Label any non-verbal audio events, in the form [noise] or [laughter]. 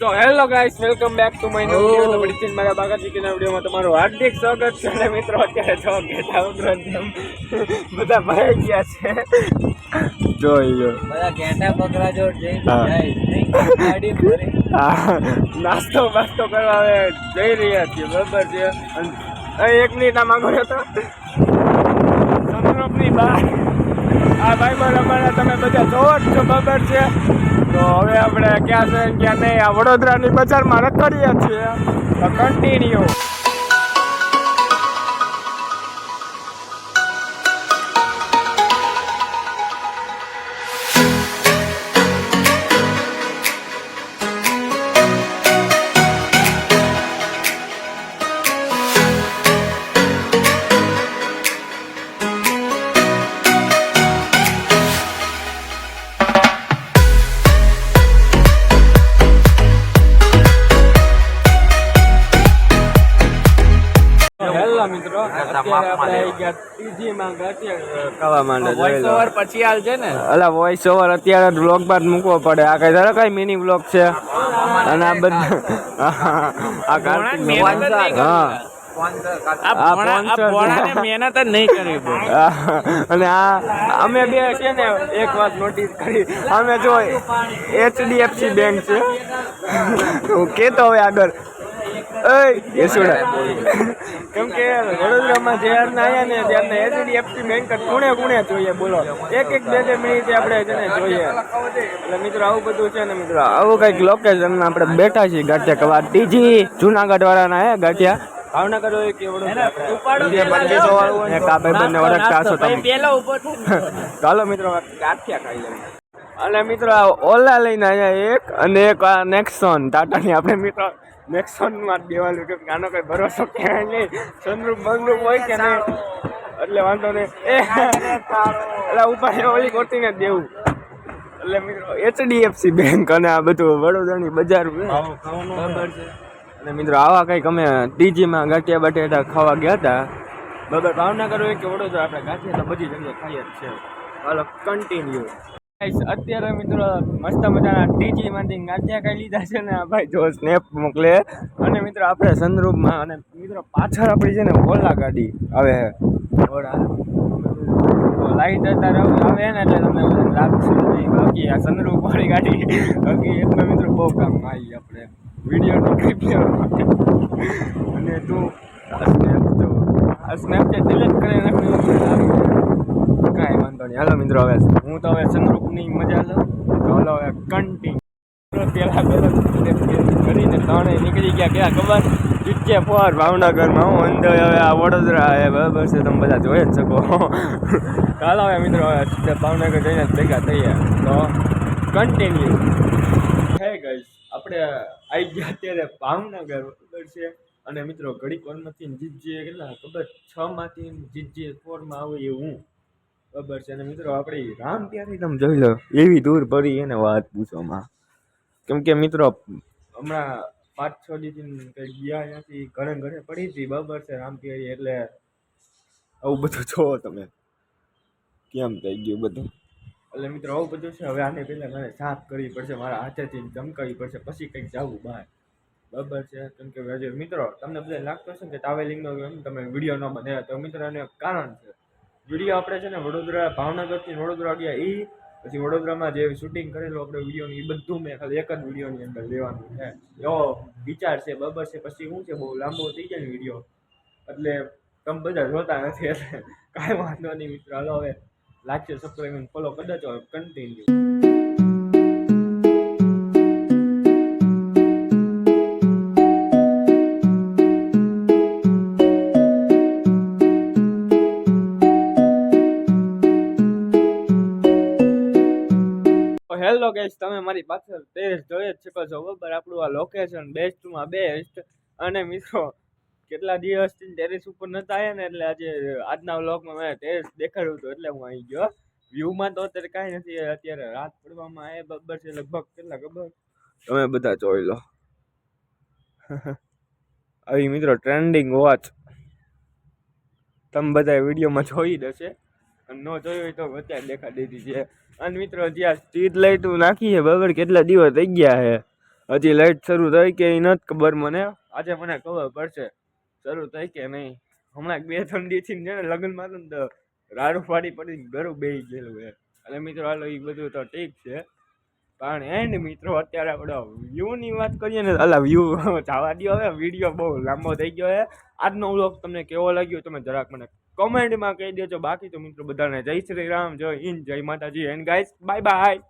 તો hello guys welcome back to my new video તો બડી મારા બાગા ચીકીના વિડિયોમાં તમારું હાર્દિક સ્વાગત છે અને મિત્રો અત્યારે જો ગેટા ઉતરો તેમ બધા ભરાઈ ગયા છે. જોઈ જો બધા ઘેટા બકરા જોડ જઈ ગાડી [laughs] ભરી. નાસ્તો બાસ્તો કરવા હવે જઈ રહ્યા છીએ બરાબર છે. અને અહીં એક મિનિટ આ માંગો હતો સંતરૂપની બહાર. આ બન અમારા તમે બધા જોવો છો, ખબર છે? તો હવે આપણે ક્યાં છે ક્યાં નહીં, આ વડોદરાની બજારમાં રખડીએ છીએ. તો કન્ટિન્યુ મિત્રો. અત્યારે આપણે આવી ગયા ટીજીમાં ગાંઠિયા ખાવા માંડે જોઈ ઓવર પછી હાલ છે ને? અલા વોઇસ ઓવર અત્યારે બ્લોગ બાદ મૂકવો પડે. આ કઈ ધારો કઈ મિની બ્લોગ છે? અને આ બધા આ કાર્તિક હા. અને આ અમે બે છે ને એક વાત નોટિસ કરી. અમે જો એચડીએફસી બેંક છે. હું કેતો હવે આગળ. કેમ કે વડોદરામાં જ્યારના આવ્યા ને ત્યારના એચડીએફસી બેંક કોણે કોણે જોઈએ બોલો. એક એક બે બે મિનિટે આપણે જોઈએ. એટલે મિત્રો આવું બધું છે ને મિત્રો આવું કંઈક લોકેશન આપણે બેઠા છીએ ગાંઠિયા કવા ટીજી જુનાગઢ વાળાના હે ગાંઠિયા. ભાવનગર હોય કે વડોદરા. [laughs] ચાલો મિત્રો ગાંઠિયા ખાઈ લઈએ. અને મિત્રો આ ઓલા લઈને અહીંયા એક અને એક નેક્સોન ટાટાની આપણે મિત્રો માં જ દેવાનું કે આનો કઈ ભરોસો ક્યાંય નહીં. સનરૂપ બંગરૂપ હોય કે નહીં? એટલે વાંધો નહીં. એ એટલે ઉપર ઓલી ગોતીને જ દેવું. એટલે મિત્રો એચડીએફસી બેંક અને આ બધું વડોદરાની બજાર અને મિત્રો આવા કંઈક અમે ટીજીમાં ગાંઠિયા બટેટા ખાવા ગયા હતા. બરાબર ભાવનગર હોય કે વડોદરા આપણે ગાંઠિયા તો બધી જગ્યાએ ખાઈએ જ છે હાલો કન્ટિન્યુ અત્યારે મિત્રો મસ્ત મજાના ટીજી માંથી ગાંઠિયા ખાઈ લીધા છે ને આ ભાઈ જો સ્નેપ મોકલે. અને મિત્રો આપણે સંદરૂપમાં અને મિત્રો પાછળ આપણી છે ને ઓલા ગાડી. આવે ઓલા લાઈટ અત્યારે આવે ને એટલે તમને લાગશે નહીં. બાકી આ સંદરૂપ વાળી ગાડી, બાકી એટલે મિત્રો બહુ કામ આવી આપણે વીડિયો નીકળી ગયો અને તું આ સ્નેપ, તો આ સ્નેપચેટ ડિલીટ કરી નાખ્યું વાંધો હાલો મિત્રો, હવે હું તો હવે સંદરૂપની મજા લઉં તો હાલો હવે કન્ટિન્યુ પેલા પેલા કરીને ત્રણેય નીકળી ગયા. ક્યાં ખબર? જીજે ફોર ભાવનગરમાં. હું અંદર હવે આ વડોદરા એ બરાબર છે. તમે બધા જોઈ જ શકો. ચાલો હવે મિત્રો, હવે ભાવનગર જઈને ભેગા થઈએ. તો કન્ટિન્યુ હે ગઈશ આપણે આવી ગયા અત્યારે ભાવનગર બરાબર છે? અને મિત્રો, ઘડીક વારમાંથી જીતજીએ કેટલા? ખબર? છ માંથી જીતજીએ ફોરમાં આવે એ હું બરાબર છે. અને મિત્રો, આપણી રામ ત્યાંથી તમે જોઈ લો, એવી દૂર પડી એને વાત પૂછવામાં. કેમ કે મિત્રો, હમણાં પાંચ છ દિવસથી કંઈ ગયા ત્યાંથી ઘરે ઘરે પડી હતી, બરાબર છે, રામ રામપિયારી એટલે આવું બધું જોવો તમે. કેમ થઈ ગયું બધું? એટલે મિત્રો, આવું બધું છે, હવે આને પહેલાં મારે સાફ કરવી પડશે, મારા હાથેથી ચમકાવવી પડશે, પછી કંઈક જવું બહાર. બરાબર છે, કેમ કે મિત્રો, તમને બધા લાગતો હશે કે ટ્રાવેલિંગનો તમે વીડિયો ન બને તો મિત્રો એને કારણ છે. વીડિયો આપણે છે ને વડોદરા, ભાવનગરથી વડોદરા ગયા એ પછી વડોદરામાં જે શૂટિંગ કરેલું આપણે વિડીયોની એ બધું મેં ખાલી એક જ વિડીયોની અંદર લેવાનું છે. એવો વિચાર છે, બબર છે, પછી શું છે, બહુ લાંબો થઈ જાય ને વીડિયો એટલે તમે બધા જોતા નથી એટલે કાંઈ વાંધો નહીં મિત્રો. હાલો હવે લાગશે સબસ્ક્રાઈબ ફોલો કદાચ કન્ટિન્યુ હેલો ગેસ તમે મારી પાછળ ટેસ્ટ જોઈ જ શકો છો બરાબર આપણું આ લોકેશન બેસ્ટમાં બેસ્ટ અને મિત્રો, કેટલા દિવસથી ટેરેસ ઉપર નતા આવ્યા ને, એટલે આજે આજના વ્લોગમાં મેં ટેરેસ દેખાડ્યું હતું, એટલે હું આવી ગયો. વ્યૂમાં તો અત્યારે કાંઈ નથી, અત્યારે રાત પડવામાં આવે બબર છે, લગભગ કેટલા ખબર? તમે બધા જોઈ લો. [laughs] આવી મિત્રો ટ્રેન્ડિંગ વોચ તમે બધા વિડીયોમાં જોઈ અને ન જોયું હોય તો અત્યારે દેખાડી દીધી છે. અને મિત્રો જ્યાં સ્ટ્રીટ લાઇટ નાખી છે બરાબર કેટલા દિવસ થઈ ગયા છે. હજી લાઈટ શરૂ થઈ કે નથી ખબર મને. આજે મને ખબર પડશે. શરૂ થઈ કે નહીં. હમણાં બે ત્રણ દિવસથી છે ને લગ્નમાં તો ને રાડું ફાડી પડી ઘરું બે ગયેલું છે. એટલે મિત્રો, હાલો એ બધું તો ઠીક છે. પણ એન્ડ મિત્રો, અત્યારે આપણે વ્યૂની વાત કરીએ ને, અલા વ્યૂ [laughs] જવા દો હવે. વીડિયો બહુ લાંબો થઈ ગયો છે. આજનો વ્લોગ તમને કેવો લાગ્યો તમે જરાક મને કમેન્ટમાં કહી દેજો બાકી તો મિત્રો બધાને જય શ્રી રામ. જય હિન્દ, જય માતાજી. And guys bye bye